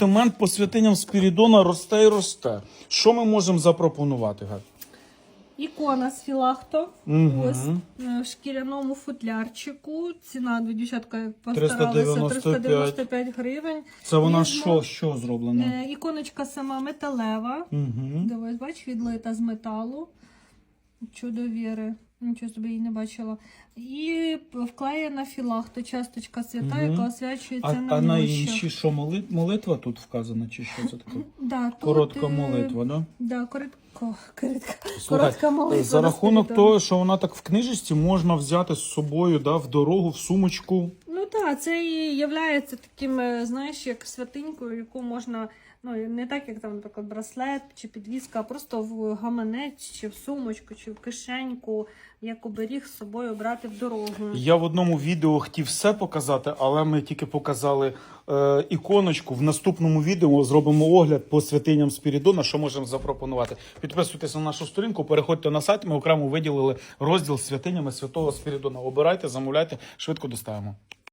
Асортимент по святиням Спірідона росте і росте. Що ми можемо запропонувати? Ікона з філахто. Мгм. Ось е, в шкіряному футлярчику. Ціна дівчатка постаралася 395. 395 гривень. Це вона Різно. що, що зроблено? Е, Іконочка сама металева. Угу. Дивись, бач, відлита з металу. Чудо віри. Нічого собі її не бачила. І вклеєна філахто, часточка свята, угу. яка освячується А, на а на інші що, молитва тут вказана, чи що це таке? Да, тут, Коротка е, молитва, да? Да, коротко, коротка, Слухай, коротка молитва. за рахунок того, що вона так в книжечці, можна взяти з собою да, в дорогу, в сумочку. Так, це і є таким, е, знаєш, як святинькою, яку можна, ну не так, як там, наприклад, браслет чи підвіска, а просто в гаманець, чи в сумочку, чи в кишеньку, як оберіг з собою брати в дорогу. Я в одному відео хотів все показати, але ми тільки показали е, іконочку. В наступному відео зробимо огляд по святиням Спірідона, що можемо запропонувати. Підписуйтесь на нашу сторінку, переходьте на сайт. Ми окремо виділили розділ з святинями святого Спірідона. Обирайте, замовляйте, швидко доставимо.